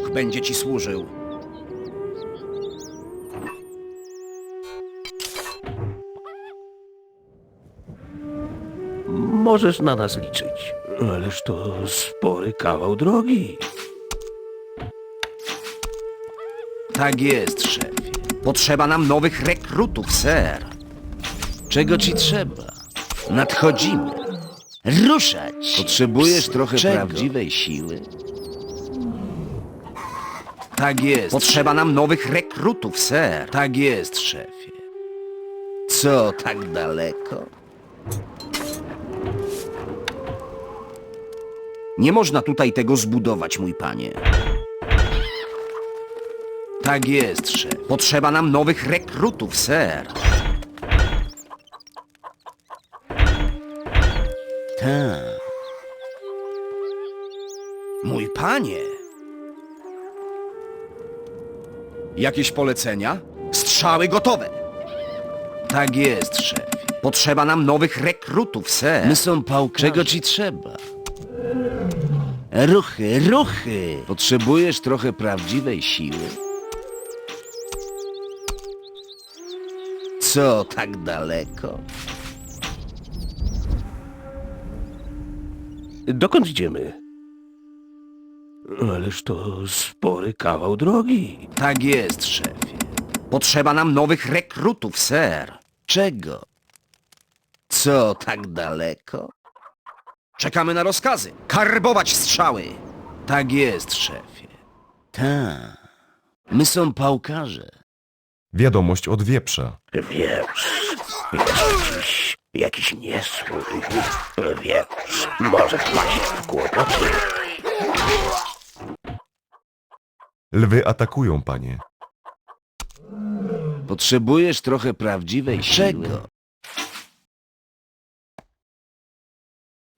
Łuk będzie ci służył. Możesz na nas liczyć. Ależ to spory kawał drogi. Tak jest, szefie. Potrzeba nam nowych rekrutów, ser. Czego ci trzeba? Nadchodzimy. Ruszać! Potrzebujesz trochę prawdziwej siły? Tak jest. Potrzeba nam nowych rekrutów, ser. Tak jest, szefie. Co tak daleko? Nie można tutaj tego zbudować, mój panie. Tak jest, szef. Potrzeba nam nowych rekrutów, ser. Tak. Mój panie. Jakieś polecenia? Strzały gotowe. Tak jest, szef. Potrzeba nam nowych rekrutów, ser. My są pałkarze. Czego ci trzeba? Ruchy, ruchy. Potrzebujesz trochę prawdziwej siły? Co tak daleko? Dokąd idziemy? Ależ to spory kawał drogi. Tak jest, szefie. Potrzeba nam nowych rekrutów, ser. Czego? Co tak daleko? Czekamy na rozkazy. Karbować strzały. Tak jest, szefie. Tak. My są pałkarze. Wiadomość od wieprza. Wieprz, jest jakiś, jakiś niesłój. Wieprz, może wpaść w kłopoty. Lwy atakują, panie. Potrzebujesz trochę prawdziwej siły. Czego?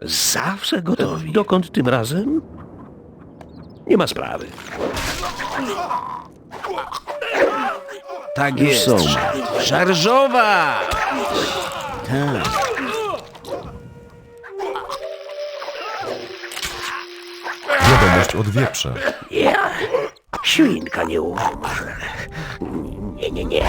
Zawsze gotowi. Dokąd tym razem? Nie ma sprawy. Tak jest. są. Szarżowa! Tak. Wiadomość od wieprza. Świnka nie umrze. Nie, nie, nie.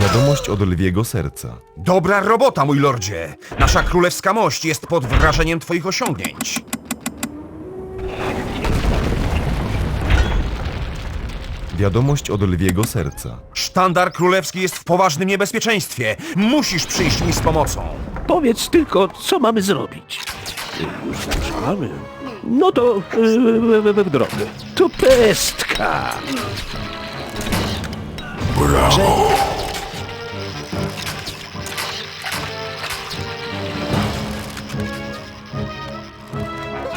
Wiadomość od lwiego serca. Dobra robota, mój lordzie! Nasza królewska mość jest pod wrażeniem twoich osiągnięć. Wiadomość od lwiego serca. Sztandar królewski jest w poważnym niebezpieczeństwie. Musisz przyjść mi z pomocą. Powiedz tylko, co mamy zrobić. Już. No to yy, w drogę. To pestka.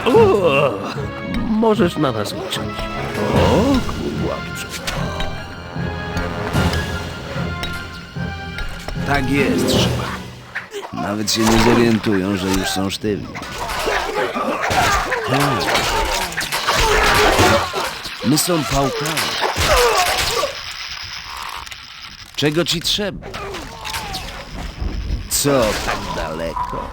O, możesz na nas liczyć. O, łapcu. Tak jest, szefie. Nawet się nie zorientują, że już są sztywni. Tak. My są pałkarze. Czego ci trzeba? Co tak daleko?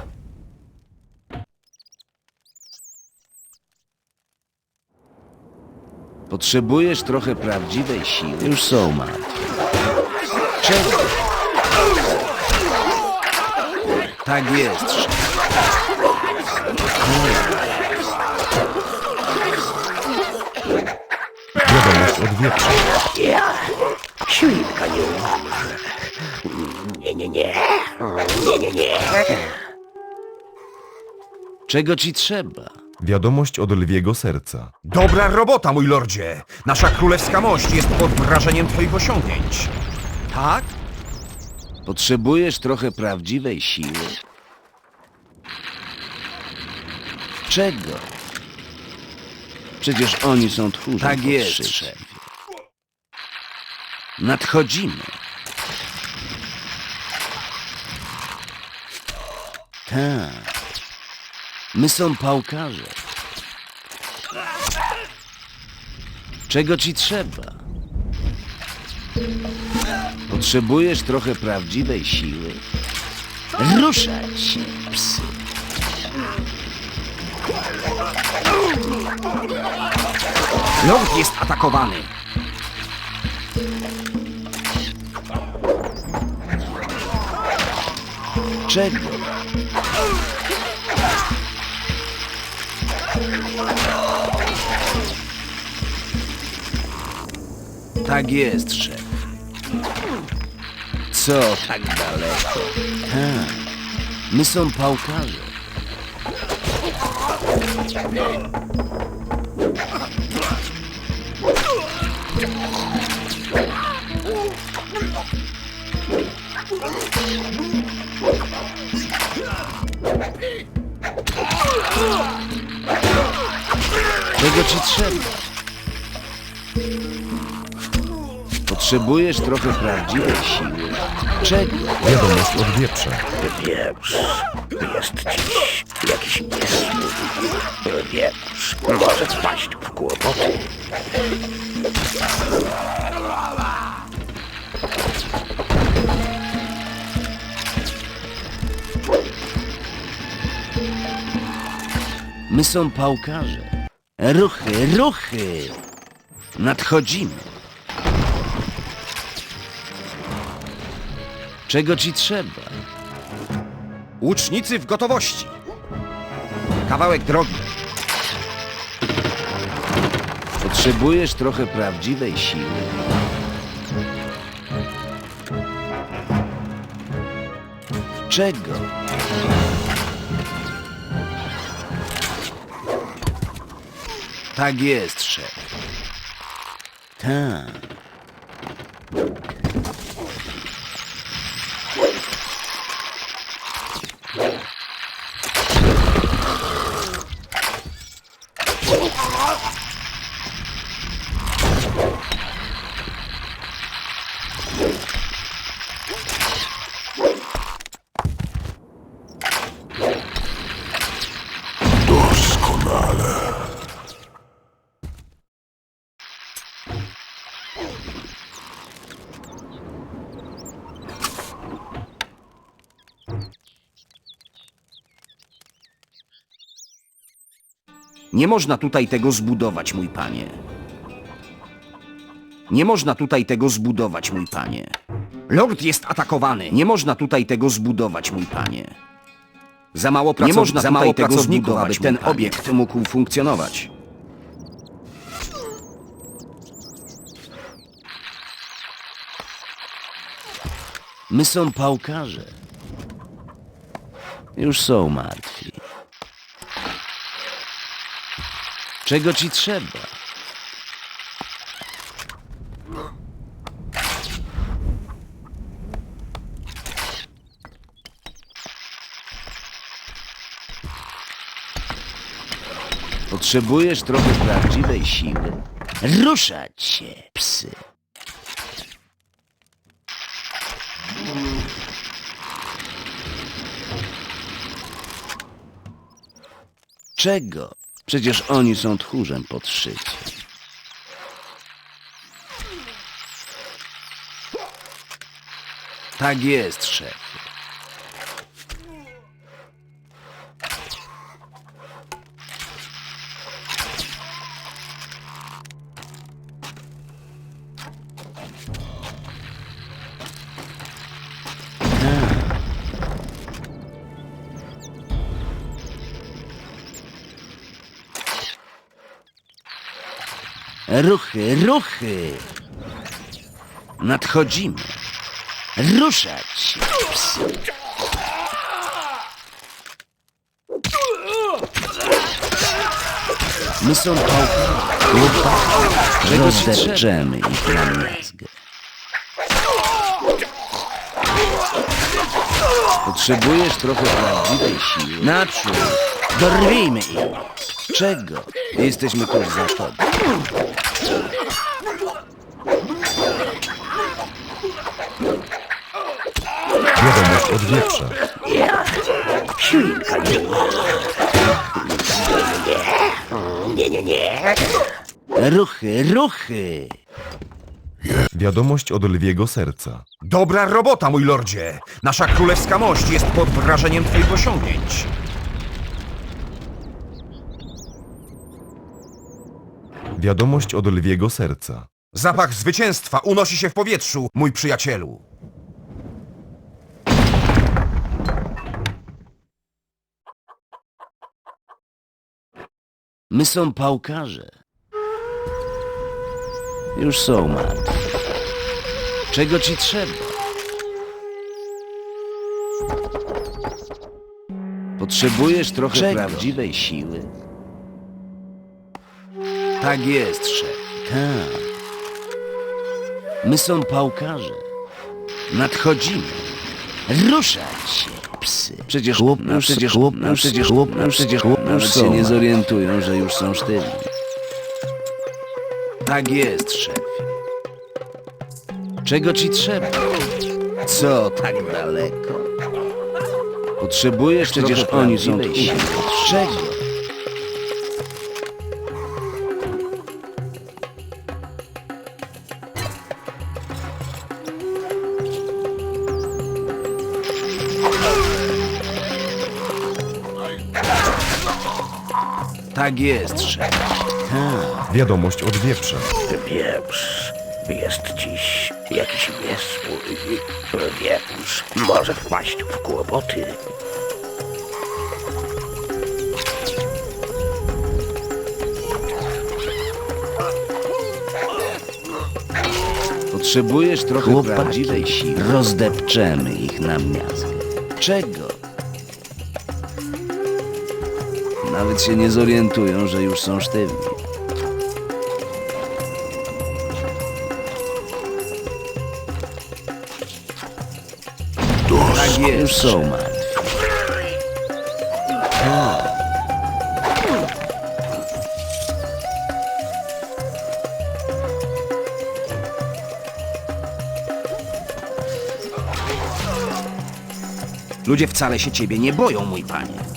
Potrzebujesz trochę prawdziwej siły. Już są martwi. Czego? Tak jest, szef. Od wieprza. Ja, świnka nie umrze. Nie, nie, nie. Nie, nie, nie. Czego ci trzeba? Wiadomość od lwiego serca. Dobra robota, mój lordzie! Nasza królewska mość jest pod wrażeniem twoich osiągnięć. Tak? Potrzebujesz trochę prawdziwej siły? Czego? Przecież oni są tchórzem Tak jest, podszyci. szefie. Nadchodzimy. Tak. My są pałkarze. Czego ci trzeba? Potrzebujesz trochę prawdziwej siły? Ruszać się, psy. Lord jest atakowany. Czego? Tak jest, szef. Co tak daleko? Tak, my są pałkarze. Czego ci trzeba? Potrzebujesz trochę prawdziwej siły. Czego? Wiadomość od wieprza. Wieprz jest dziś jakiś niesłuch. Wieprz może wpaść w kłopoty. My są pałkarze. Ruchy, ruchy! Nadchodzimy. Czego ci trzeba? Łucznicy w gotowości. Kawałek drogi. Potrzebujesz trochę prawdziwej siły. Czego? Tak jest, szef. Tak. Nie można tutaj tego zbudować, mój panie. Nie można tutaj tego zbudować, mój panie. Lord jest atakowany. Nie można tutaj tego zbudować, mój panie. Za mało pracowników, nie można za mało tego pracowników, aby ten obiekt mógł funkcjonować. My są pałkarze. Już są martwi. Czego ci trzeba? Potrzebujesz trochę prawdziwej siły. Ruszać się, psy. Czego? Przecież oni są tchórzem podszyci. Tak jest, szefie. Ruchy, ruchy! Nadchodzimy. Ruszać psy. My są pałkami. Chłopaki. Rozderczemy ich na miazgę. Potrzebujesz trochę prawdziwej siły. Naprzód! Dorwijmy ich! Czego? Jesteśmy tuż za tobą. Wiadomość od wieprza. Świnka nie Nie, nie, nie. Ruchy, ruchy! Wiadomość od lwiego serca. Dobra robota, mój lordzie. Nasza królewska mość jest pod wrażeniem twoich osiągnięć. Wiadomość od lwiego serca. Zapach zwycięstwa unosi się w powietrzu, mój przyjacielu. My są pałkarze. Już są martwi. Czego ci trzeba? Potrzebujesz trochę prawdziwej siły? Tak jest, szef. Tak. My są pałkarze. Nadchodzimy. Ruszać się, psy. Przecież chłop, no, przecież chłop, no, przecież chłop, no, przecież chłop, nawet się nie zorientują, że już są sztywni. Tak jest, szefie. Czego ci trzeba? Co tak daleko? Potrzebujesz przecież oni są tu. Czego? Tak jest, szef. Wiadomość od wieprza. Wieprz. Jest dziś jakiś niespój. Wieprz może wpaść w kłopoty. Potrzebujesz trochę prawdziwej siły. Rozdepczemy ich na miazgę. Czego? Nawet się nie zorientują, że już są sztywni. Tak jest. Już są martwi. Ludzie wcale się ciebie nie boją, mój panie.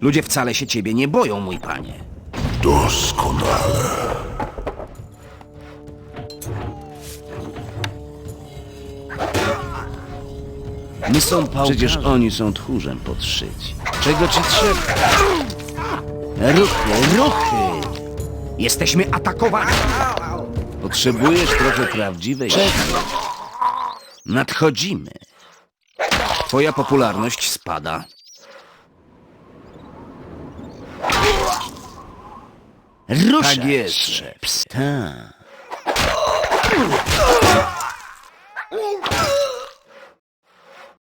Ludzie wcale się ciebie nie boją, mój panie. Doskonale. My są pałkarze. Przecież oni są tchórzem podszyci. Czego ci trzeba? Ruchy, ruchy! Jesteśmy atakowani! Potrzebujesz trochę prawdziwej siły. Nadchodzimy. Twoja popularność spada. Ruszać tak jest, szef. Tak.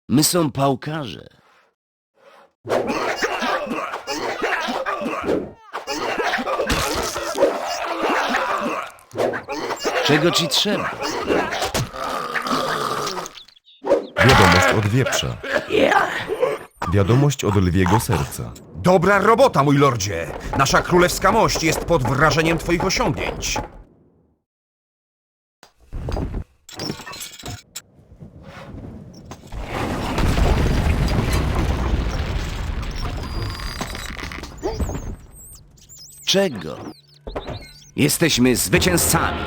My są pałkarze. Czego ci trzeba? Wiadomość od wieprza. Wiadomość od lwiego serca. Dobra robota, mój lordzie. Nasza królewska mość jest pod wrażeniem twoich osiągnięć. Czego? Jesteśmy zwycięzcami.